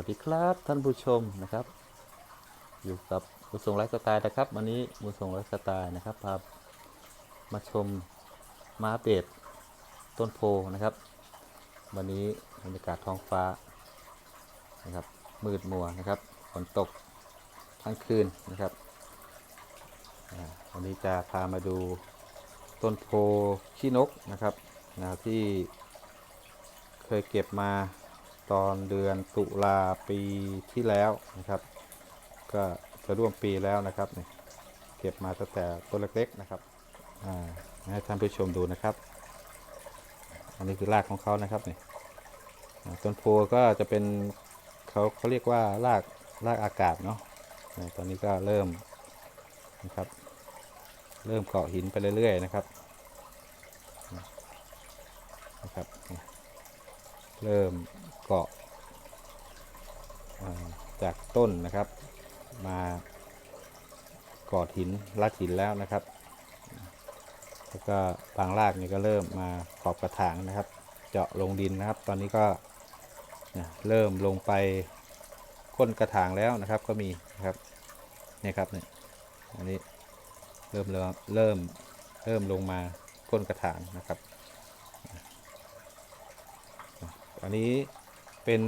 ัสดีครับท่านผู้ชมนะครับ อยู่กับบุญส่งไลฟ์สไตล์นะครับ วันนี้บุญส่งไลฟ์สไตล์นะครับพามาชมมาอัปเดตต้นโพนะครับ วันนี้บรรยากาศท้องฟ้านะครับมืดมัวนะครับฝนตกทั้งคืนนะครับวันนี้จะพามาดูต้นโพขี้นกนะครับนะที่เคยเก็บมา ตอนเดือนตุลาปีที่แล้วนะครับ ก็จะร่วมปีแล้วนะครับนี่เก็บมาตั้งแต่ต้นเล็กๆนะครับอ่าให้ท่านผู้ชมดูนะครับ อันนี้คือรากของเขานะครับนี่อ่าต้นโพก็จะเป็นเขาเขาเรียกว่ารากรากอากาศเนาะตอนนี้ก็เริ่มนะครับ เริ่มเกาะหินไปเรื่อยๆนะครับนะครับ เริ่มเกาะจากต้นนะครับ มาเกอดหินลัดหินแล้วนะครับ แล้วก็บางรากนี่ก็เริ่มมาขอบกระถางนะครับ เจาะลงดินนะครับ ตอนนี้ก็เริ่มลงไปก้นกระถางแล้วนะครับก็มีนะครับนี่ครับเนี่ยอันนี้เริ่มเริ่มเริ่มเริ่มลงมาก้นกระถางนะครับ อันนี้เป็น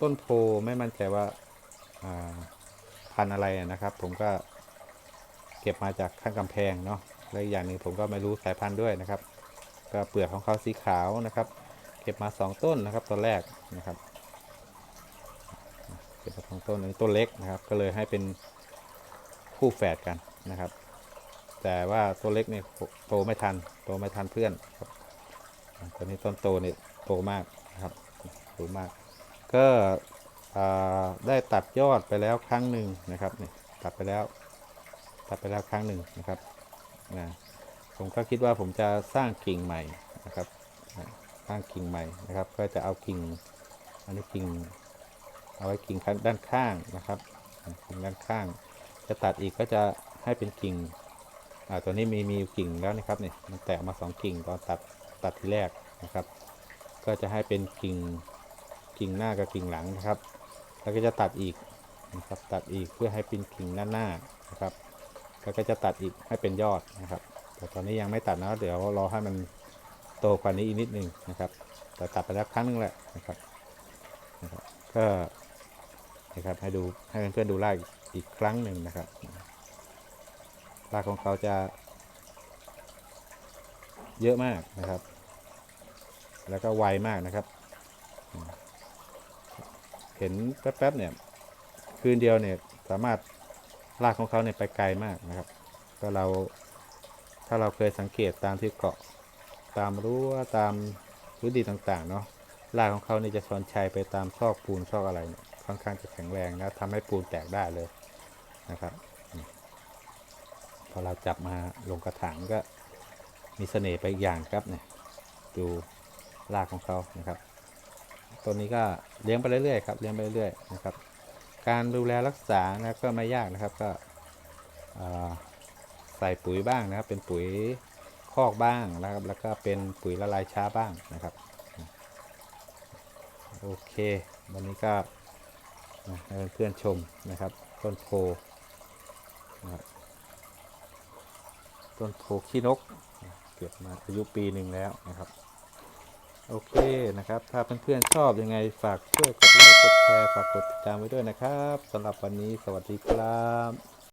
ต้นโพไม่มั่นใจว่าาพันอะไรนะครับ ผมก็เก็บมาจากข้างกำแพงเนาะและอีกอย่างหนึ่งผมก็ไม่รู้สายพันธุ์ด้วยนะครับ ก็เปลือกของเขาสีขาวนะครับ เก็บมาสองต้นนะครับตอนแรกนะครับเก็บมาสองต้นนนี้ต้นเล็กนะครับ ก็เลยให้เป็นคู่แฝดกันนะครับ แต่ว่าต้นเล็กเนี่ยโตไม่ทันโตไม่ทันเพื่อนครับ ตอนนี้ต้นโตเนี่ยโตมากนะครับโตมาก ก็ได้ตัดยอดไปแล้วครั้งหนึ่งนะครับนี่ตัดไปแล้ว ตัดไปแล้วครั้งหนึ่งนะครับนะผมก็คิดว่าผมจะสร้างกิ่งใหม่นะครับสร้างกิ่งใหม่นะครับ ก็จะเอากิ่งอันนี้กิ่งเอาไว้กิ่งด้านข้างนะครับกิ่งด้านข้าง จะตัดอีกก็จะให้เป็นกิ่งอ่าตัวนี้มีมีกิ่งแล้วนะครับนี่มันแตกมาสองกิ่งตอนตัด ตัดทีแรกนะครับ ก็จะให้เป็นกิ่งกิ่งหน้ากับกิ่งหลังนะครับ แล้วก็จะตัดอีกนะครับตัดอีกเพื่อให้เป็นกิ่งหน้าหน้านะครับ แล้วก็จะตัดอีกให้เป็นยอดนะครับ แต่ตอนนี้ยังไม่ตัดนะเดี๋ยวรอให้มันโตกว่านี้อีกนิดนึงนะครับ แต่ตัดไปแล้วครั้งหนึงแหละนะครับนะครับก็นะครับให้ดูให้เพื่อนๆดูรากอีกครั้งหนึ่งนะครับรากของเขาจะเยอะมากนะครับ แล้วก็ไวมากนะครับ เห็นแป๊บๆเนี่ย คืนเดียวเนี่ยสามารถลากของเขาเนี่ยไปไกลมากนะครับ ก็เราถ้าเราเคยสังเกตตามที่เกาะตามรั้วตามพื้นที่ต่าง ๆ เนาะลากของเขาเนี่ยจะชอนชัยไปตามซอกปูนซอกอะไรเนี่ยค่อนข้างจะแข็งแรงนะทำให้ปูนแตกได้เลยนะครับ พอเราจับมาลงกระถางก็มีเสน่ห์ไปอีกอย่างครับเนี่ยดู รากของเขานะครับต้นนี้ก็เลี้ยงไปเรื่อยๆครับเลี้ยงไปเรื่อยๆนะครับ การดูแลรักษานะก็ไม่ยากนะครับก็ใส่ปุ๋ยบ้างนะครับ เป็นปุ๋ยคอกบ้างนะครับ แล้วก็เป็นปุ๋ยละลายช้าบ้างนะครับ โอเค วันนี้ก็ให้เพื่อนๆชมนะครับ ต้นโพนะครับต้นโพขี้นก เก็บมาอายุปีหนึ่งแล้วนะครับ โอเคนะครับ ถ้าเพื่อนๆชอบยังไงฝากช่วยกดไลค์กดแชร์ฝากกดติดตามไว้ด้วยนะครับสำหรับวันนี้สวัสดีครับ